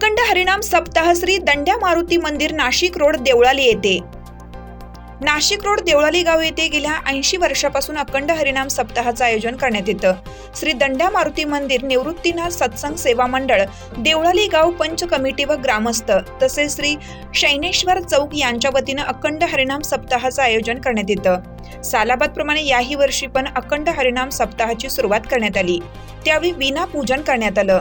अखंड हरिनाम सप्ताह श्री दंड्या मारुती मंदिर नाशिक रोड देवळाली येथे. नाशिक रोड देवळाली गाव येथे गेल्या ऐंशी वर्षापासून अखंड हरिनाम सप्ताहाचं आयोजन करण्यात येतं. श्री दंड्या मारुती मंदिर निवृत्तीनाथ सत्संग सेवा मंडळ देवळाली गाव पंच कमिटी व ग्रामस्थ तसेच श्री शैनेश्वर चौक यांच्या वतीनं अखंड हरिनाम सप्ताहाचं आयोजन करण्यात येतं. सालाबादप्रमाणे याही वर्षी पण अखंड हरिनाम सप्ताहाची सुरुवात करण्यात आली. त्यावेळी विना पूजन करण्यात आलं.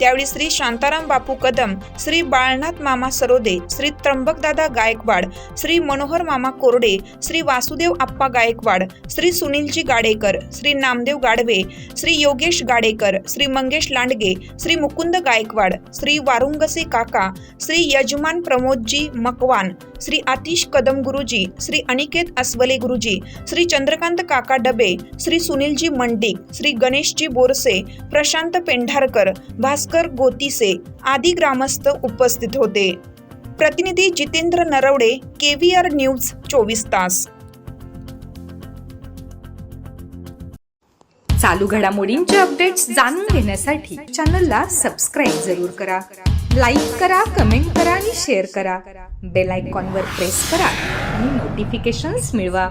त्यावेळी श्री शांताराम बापू कदम श्री बाळनाथ मामा सरोदे श्री त्र्यंबकदादा गायकवाड श्री मनोहर मामा कोरडे श्री वासुदेव आप्पा गायकवाड श्री सुनीलजी गाडेकर श्री नामदेव गाडवे श्री योगेश गाडेकर श्री मंगेश लांडगे श्री मुकुंद गायकवाड श्री वारुंगसे काका श्री यजमान प्रमोदजी मकवान श्री आतिश कदम गुरुजी श्री अनिकेत अस्वले गुरुजी श्री चंद्रकांत काका डबे श्री सुनीलजी मंडिक श्री गणेशजी बोरसे प्रशांत पेंढारकर भास्कर गोतीसे आदी ग्रामस्थ उपस्थित होते. प्रतिनिधी जितेंद्र नरवडे केव्हीआर न्यूज चोवीस तास. चालू घडामोडींचे अपडेट्स जाणून घेण्यासाठी चॅनलला सबस्क्राईब जरूर करा. लाईक करा कमेंट करा आणि शेअर करा. बेल आयकॉनवर प्रेस करा आणि नोटिफिकेशन्स मिळवा.